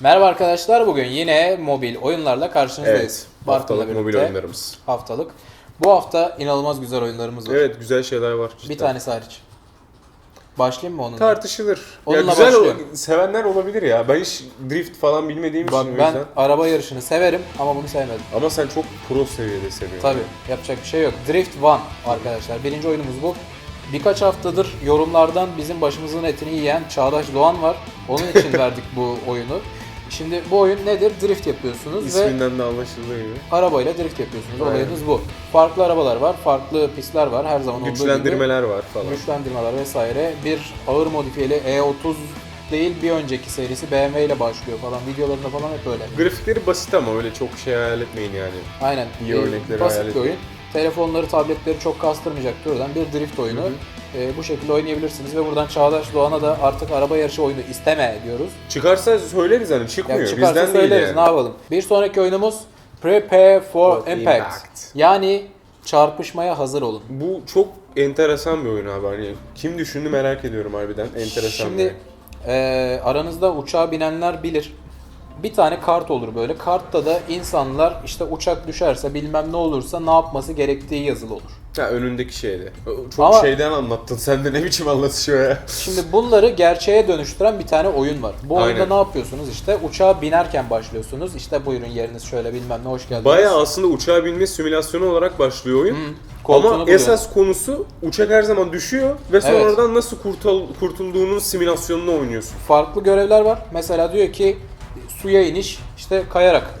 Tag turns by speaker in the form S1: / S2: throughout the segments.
S1: Merhaba arkadaşlar. Bugün yine mobil oyunlarla karşınızdayız.
S2: Evet. Haftalık mobil
S1: birlikte.
S2: oyunlarımız.
S1: Haftalık. Bu hafta inanılmaz güzel oyunlarımız var.
S2: Evet güzel şeyler var.
S1: Bir
S2: cidden.
S1: tanesi hariç. Başlayayım mı onunla?
S2: Tartışılır.
S1: Onunla
S2: ya güzel
S1: başlıyorum.
S2: o- sevenler olabilir ya. Ben hiç drift falan bilmediğim
S1: Bak
S2: için o
S1: ben
S2: yüzden.
S1: araba yarışını severim ama bunu sevmedim.
S2: Ama sen çok pro seviyede seviyorsun.
S1: Tabi yapacak bir şey yok. Drift One arkadaşlar. Birinci oyunumuz bu. Birkaç haftadır yorumlardan bizim başımızın etini yiyen Çağdaş Doğan var. Onun için verdik bu oyunu. Şimdi bu oyun nedir? Drift yapıyorsunuz ve
S2: İsminden de anlaşıldığı gibi.
S1: arabayla drift yapıyorsunuz.
S2: Aynen.
S1: Olayınız bu. Farklı arabalar var, farklı pistler var her zaman olduğu gibi.
S2: Güçlendirmeler var falan.
S1: Güçlendirmeler vesaire. Bir ağır modifiyeli E30 değil bir önceki serisi BMW ile başlıyor falan. Videolarında falan hep öyle.
S2: Grafikleri basit ama öyle çok şey hayal etmeyin yani.
S1: Aynen.
S2: İyi
S1: Ee,
S2: örnekleri
S1: Basit
S2: hayal
S1: bir
S2: edin.
S1: oyun. Telefonları, tabletleri çok kastırmayacak türden bir drift oyunu. Ee, bu şekilde oynayabilirsiniz ve buradan Çağdaş Doğan'a da artık araba yarışı oyunu isteme diyoruz.
S2: Çıkarsa söyleriz hani çıkmıyor.
S1: Yani çıkarsa
S2: Bizden değil
S1: söyleriz
S2: yani.
S1: ne yapalım. Bir sonraki oyunumuz Prepare for
S2: For
S1: Impact.
S2: Impact.
S1: Yani çarpışmaya hazır olun.
S2: Bu çok enteresan bir oyun abi. Hani kim düşündü merak ediyorum harbiden. Enteresan bir
S1: Şimdi
S2: oyun.
S1: e, aranızda uçağa binenler bilir. Bir tane kart olur böyle. Kartta da insanlar işte uçak düşerse bilmem ne olursa ne yapması gerektiği yazılı olur.
S2: Ha önündeki şeyde. Çok
S1: Ama-
S2: şeyden anlattın. Sen de ne biçim anlatışıyor ya.
S1: Şimdi bunları gerçeğe dönüştüren bir tane oyun var. Bu oyunda
S2: Aynen.
S1: ne yapıyorsunuz? İşte uçağa binerken başlıyorsunuz. İşte buyurun yeriniz şöyle bilmem ne hoş geldiniz.
S2: Bayağı aslında uçağa binme simülasyonu olarak başlıyor oyun.
S1: koltuğunu
S2: Ama
S1: buluyor.
S2: esas konusu uçak her zaman düşüyor ve sonradan nasıl kurtul kurtulduğunun simülasyonunu oynuyorsun.
S1: farklı görevler var. Mesela diyor ki suya iniş işte kayarak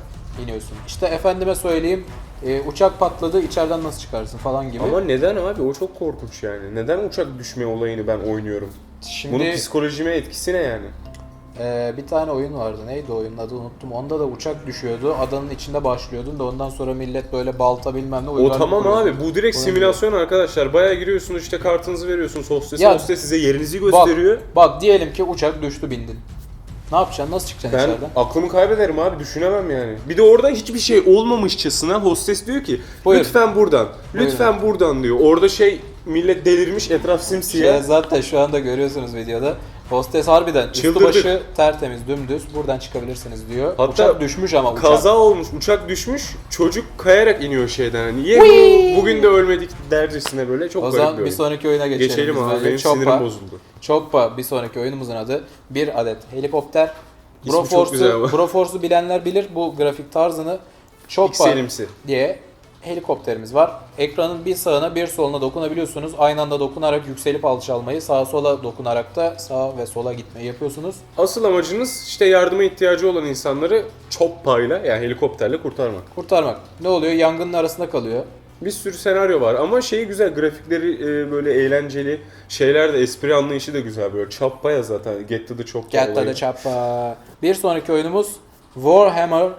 S1: iniyorsun. İşte efendime söyleyeyim e, uçak patladı içeriden nasıl çıkarsın falan gibi.
S2: Ama neden abi? O çok korkunç yani. Neden uçak düşme olayını ben oynuyorum?
S1: Şimdi
S2: Bunun psikolojime etkisi ne yani?
S1: e, bir tane oyun vardı. Neydi oyunun adı unuttum. Onda da uçak düşüyordu. Adanın içinde başlıyordun da ondan sonra millet böyle balta bilmem ne
S2: O tamam
S1: kuruyordu.
S2: abi. Bu direkt
S1: Oyun
S2: simülasyon arkadaşlar. Bayağı giriyorsunuz işte kartınızı veriyorsunuz hostese.
S1: Ya-
S2: Hostes size yerinizi
S1: Bak,
S2: gösteriyor.
S1: bak diyelim ki uçak düştü bindin. Ne yapacaksın? Nasıl çıkacaksın
S2: Ben
S1: içeriden?
S2: aklımı kaybederim abi düşünemem yani. Bir de orada hiçbir şey olmamışçasına hostes diyor ki
S1: Buyur.
S2: lütfen buradan, lütfen buradan diyor. Orada şey millet delirmiş etraf simsiyah.
S1: Şey, zaten şu anda görüyorsunuz videoda. Hostes harbiden üstü
S2: Çıldırdık.
S1: başı tertemiz dümdüz buradan çıkabilirsiniz diyor.
S2: Hatta
S1: uçak düşmüş ama uçak.
S2: Kaza olmuş, uçak düşmüş, çocuk kayarak iniyor şeyden. Hani niye
S1: Whee!
S2: bu, bugün de ölmedik dercesine böyle çok
S1: O
S2: garip
S1: zaman
S2: bir
S1: bir
S2: oyun.
S1: sonraki oyuna geçelim.
S2: Geçelim
S1: biz
S2: abi
S1: bence.
S2: benim
S1: Choppa.
S2: sinirim bozuldu.
S1: Choppa bir sonraki oyunumuzun adı. Bir adet helikopter.
S2: İsmi çok güzel
S1: Broforce'u
S2: ama.
S1: Broforce'u bilenler bilir bu grafik tarzını. Choppa
S2: Pikselimsi.
S1: diye helikopterimiz var. Ekranın bir sağına bir soluna dokunabiliyorsunuz. Aynı anda dokunarak yükselip alçalmayı, sağa sola dokunarak da sağa ve sola gitmeyi yapıyorsunuz.
S2: Asıl amacınız işte yardıma ihtiyacı olan insanları çoppayla yani helikopterle kurtarmak.
S1: Kurtarmak. Ne oluyor? Yangının arasında kalıyor.
S2: Bir sürü senaryo var ama şeyi güzel grafikleri e, böyle eğlenceli şeyler de espri anlayışı da güzel böyle çappa ya zaten Get to the Choppa
S1: Get to the. Bir sonraki oyunumuz Warhammer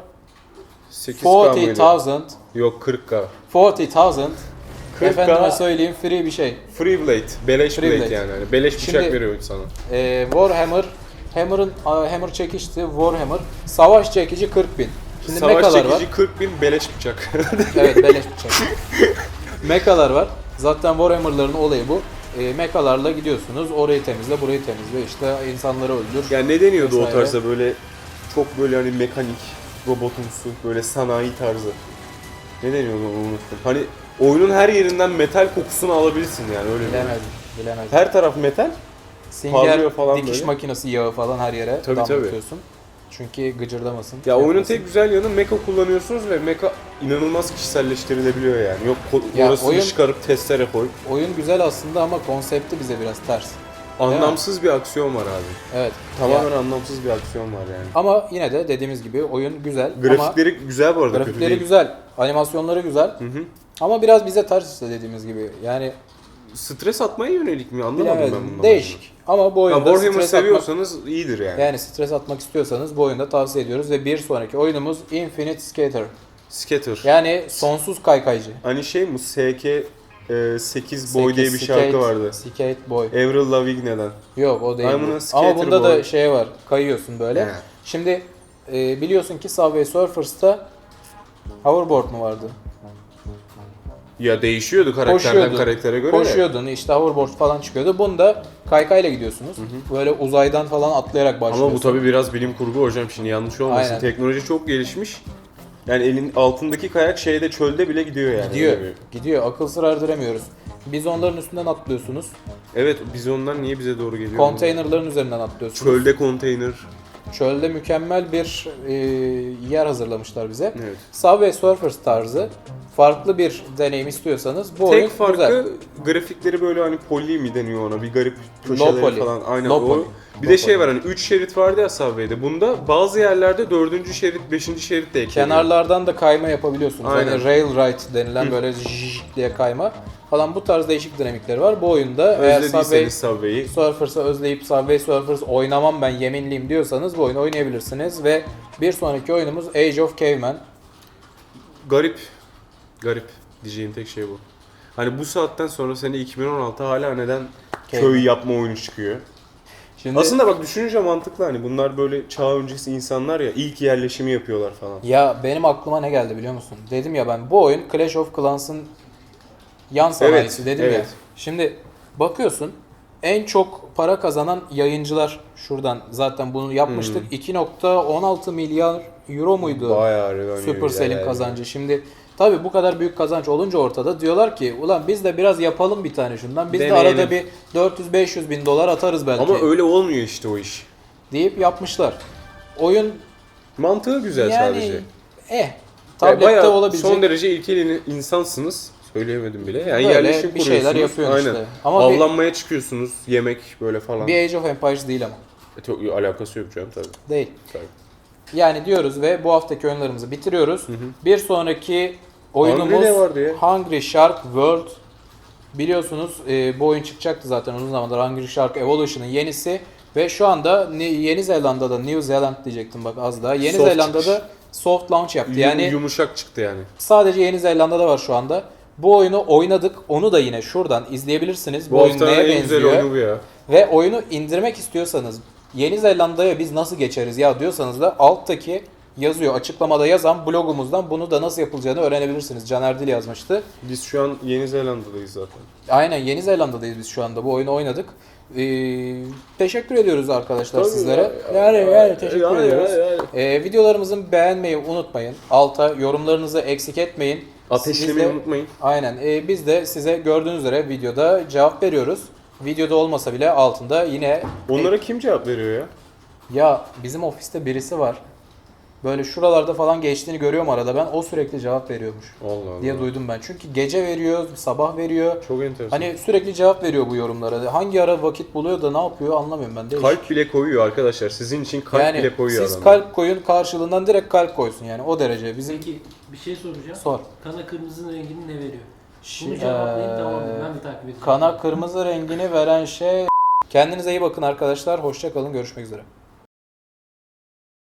S2: 8K mıydı?
S1: 40,000.
S2: Yok 40K.
S1: 40,000.
S2: 40K.
S1: Efendime söyleyeyim free bir şey.
S2: Free Blade. Beleş
S1: Free
S2: Blade
S1: Blade.
S2: yani. Hani beleş bıçak
S1: Şimdi-
S2: veriyor sana.
S1: Ee, Warhammer Hammer'ın Hammer çekişti Warhammer. Savaş çekici 40 bin. Şimdi
S2: Savaş
S1: mekalar var.
S2: çekici 40 bin beleş bıçak.
S1: Evet beleş bıçak. mekalar var. Zaten Warhammer'ların olayı bu. E, mekalarla gidiyorsunuz. Orayı temizle, burayı temizle. İşte insanları öldür.
S2: yani ne deniyordu o
S1: Vesaire.
S2: tarzda böyle çok böyle hani mekanik, robotumsu, böyle sanayi tarzı. Ne deniyordu onu unuttum. Hani oyunun her yerinden metal kokusunu alabilirsin yani öyle bir.
S1: Bilemedim. Bilemedim.
S2: Her taraf metal.
S1: Singer,
S2: parlıyor falan
S1: dikiş
S2: böyle.
S1: makinesi yağı falan her yere
S2: Tabii, tabii.
S1: Çünkü gıcırdamasın.
S2: Ya oyunun
S1: yapmasın.
S2: tek güzel yanı mecha kullanıyorsunuz ve mecha inanılmaz kişiselleştirilebiliyor yani. Yok ko-
S1: Ya
S2: orasını
S1: oyun-
S2: çıkarıp testere koy.
S1: Oyun güzel aslında ama konsepti bize biraz ters.
S2: Anlamsız bir aksiyon var abi.
S1: Evet.
S2: Tamamen
S1: Ya-
S2: anlamsız bir aksiyon var yani.
S1: ama yine de dediğimiz gibi oyun güzel.
S2: Grafikleri güzel bu
S1: ama
S2: arada kötü
S1: grafikleri
S2: değil.
S1: güzel. Animasyonları güzel.
S2: Hı hı.
S1: Ama biraz bize ters işte dediğimiz gibi. Yani
S2: Stres atmaya yönelik mi? Anlamadım ben
S1: bilemedim.
S2: bundan.
S1: Değişik. Ama bu
S2: Ya
S1: oyunda
S2: Warhammer
S1: stres atmak,
S2: seviyorsanız iyidir yani.
S1: yani stres atmak istiyorsanız bu oyunda tavsiye ediyoruz ve bir sonraki oyunumuz Infinite Skater.
S2: Scatter.
S1: Yani sonsuz kaykaycı.
S2: Hani şey mi? SK e, 8 Boy diye bir
S1: Skate-
S2: şarkı vardı.
S1: Skate Boy.
S2: Avril Lavigne'den.
S1: Yok o değil.
S2: I'm
S1: bu.
S2: a
S1: Ama
S2: skater
S1: bunda
S2: boy.
S1: da şey var. Kayıyorsun böyle.
S2: He.
S1: Şimdi e, biliyorsun ki Subway Surfers'ta hoverboard mu vardı?
S2: Ya değişiyordu karakterden
S1: Koşuyordun.
S2: karaktere göre. de.
S1: Koşuyordun işte hoverboard falan çıkıyordu. Bunda kaykayla gidiyorsunuz. Böyle uzaydan falan atlayarak
S2: Ama
S1: başlıyorsunuz.
S2: bu tabi biraz bilim kurgu hocam şimdi yanlış olmasın.
S1: Aynen.
S2: Teknoloji çok gelişmiş. Yani elin altındaki kayak şeyde çölde bile gidiyor yani.
S1: Gidiyor.
S2: Öyle bir-
S1: Gidiyor. Akıl sır erdiremiyoruz. Biz onların üstünden atlıyorsunuz.
S2: Evet biz ondan niye bize doğru geliyor?
S1: Konteynerların üzerinden atlıyorsunuz.
S2: Çölde konteyner.
S1: Çölde mükemmel bir e, yer hazırlamışlar bize.
S2: Evet.
S1: Subway Surfers tarzı farklı bir deneyim istiyorsanız bu oyun
S2: Tek farkı
S1: güzel.
S2: grafikleri böyle hani poli mi deniyor ona bir garip köşeleri
S1: poly.
S2: falan. Aynen
S1: Low
S2: o.
S1: poly.
S2: Bir de şey
S1: poly.
S2: var hani 3 şerit vardı ya Subway'de. Bunda bazı yerlerde 4. şerit 5. şerit de ekleniyor.
S1: Kenarlardan da kayma yapabiliyorsunuz.
S2: Aynen.
S1: Hani rail ride denilen böyle zzzz diye kayma falan bu tarz değişik dinamikleri var. Bu oyunda eğer Subway
S2: Subway'i
S1: Surfers'ı özleyip Subway Surfers oynamam ben yeminliyim diyorsanız bu oyunu oynayabilirsiniz ve bir sonraki oyunumuz Age of Caveman.
S2: garip. Garip diyeceğim tek şey bu. Hani bu saatten sonra sene 2016 hala neden
S1: Köy.
S2: köy yapma oyunu çıkıyor?
S1: Şimdi
S2: Aslında bak düşününce mantıklı hani bunlar böyle çağ öncesi insanlar ya ilk yerleşimi yapıyorlar falan.
S1: ya benim aklıma ne geldi biliyor musun? Dedim ya ben bu oyun Clash of Clans'ın yan sanayisi dedim ya.
S2: evet.
S1: Şimdi bakıyorsun en çok para kazanan yayıncılar şuradan zaten bunu yapmıştık. 2.16 milyar euro muydu?
S2: Bayağı revenue
S1: Supercell'in
S2: yani.
S1: kazancı. Şimdi tabii bu kadar büyük kazanç olunca ortada diyorlar ki ulan biz de biraz yapalım bir tane şundan. Biz
S2: Deneyelim.
S1: de arada bir 400-500 bin dolar atarız belki
S2: Ama öyle olmuyor işte o iş.
S1: deyip yapmışlar. Oyun
S2: Mantığı güzel
S1: yani
S2: sadece.
S1: eh
S2: Yani
S1: tablette
S2: bayağı
S1: olabilecek
S2: Son derece ilkel insansınız. Söyleyemedim bile. Yani
S1: Böyle
S2: yerleşim
S1: bir şeyler
S2: kuruyorsunuz.
S1: yapıyorsun
S2: Aynen.
S1: işte. Ama bir-
S2: Avlanmaya çıkıyorsunuz. Yemek böyle falan.
S1: bir Age of Empires değil ama.
S2: E, çok alakası yok canım tabii.
S1: Değil.
S2: tabii.
S1: Yani diyoruz ve bu haftaki oyunlarımızı bitiriyoruz. Bir sonraki oyunumuz
S2: Hungry ne vardı ya?
S1: Hungry Shark World. Biliyorsunuz e, bu oyun çıkacaktı zaten uzun zamandır Hungry Shark Evolution'ın yenisi ve şu anda Ni- Yeni Zelanda'da New Zealand diyecektim bak az daha. Yeni
S2: Soft
S1: Zelanda'da soft launch yaptı.
S2: Yum-
S1: Yani
S2: yumuşak çıktı yani.
S1: sadece Yeni Zelanda'da var şu anda. Bu oyunu oynadık. Onu da yine şuradan izleyebilirsiniz. Bu,
S2: Bu
S1: oyun neye
S2: en güzel
S1: benziyor?
S2: oyunu bu ya.
S1: Ve oyunu indirmek istiyorsanız Yeni Zelanda'ya biz nasıl geçeriz ya diyorsanız da alttaki yazıyor. Açıklamada yazan blogumuzdan bunu da nasıl yapılacağını öğrenebilirsiniz. Caner Dil yazmıştı.
S2: Biz şu an Yeni Zelanda'dayız zaten.
S1: Aynen Yeni Zelanda'dayız biz şu anda. Bu oyunu oynadık. Ee, teşekkür ediyoruz arkadaşlar
S2: Tabii
S1: sizlere.
S2: ya.
S1: Yani, yani teşekkür
S2: Yani,
S1: ediyoruz.
S2: yani, yani.
S1: Ee, videolarımızı beğenmeyi unutmayın. Alta yorumlarınızı eksik etmeyin.
S2: Ateşlemeyi unutmayın.
S1: Aynen. Ee, biz de size gördüğünüz üzere videoda cevap veriyoruz. Videoda olmasa bile altında yine
S2: Onlara kim cevap veriyor ya?
S1: Ya bizim ofiste birisi var. Böyle şuralarda falan geçtiğini görüyorum arada ben. O sürekli cevap veriyormuş
S2: Allah Allah.
S1: diye duydum ben. Çünkü gece veriyor, sabah veriyor.
S2: Çok enteresan.
S1: Hani sürekli cevap veriyor bu yorumlara. Hangi ara vakit buluyor da ne yapıyor anlamıyorum ben. Değişik.
S2: kalp bile koyuyor arkadaşlar. Sizin için kalp
S1: yani
S2: bile koyuyor
S1: siz
S2: adam.
S1: kalp koyun karşılığından direkt kalp koysun yani o derece. Bizim
S3: Peki bir şey soracağım.
S1: sor.
S3: Kana kırmızının rengini ne veriyor? Bunu cevaplayın
S1: eee,
S3: tamam? Ben de takip edeceğim.
S1: Kana kırmızı rengini veren şey Kendinize iyi bakın arkadaşlar. Hoşça kalın. Görüşmek üzere.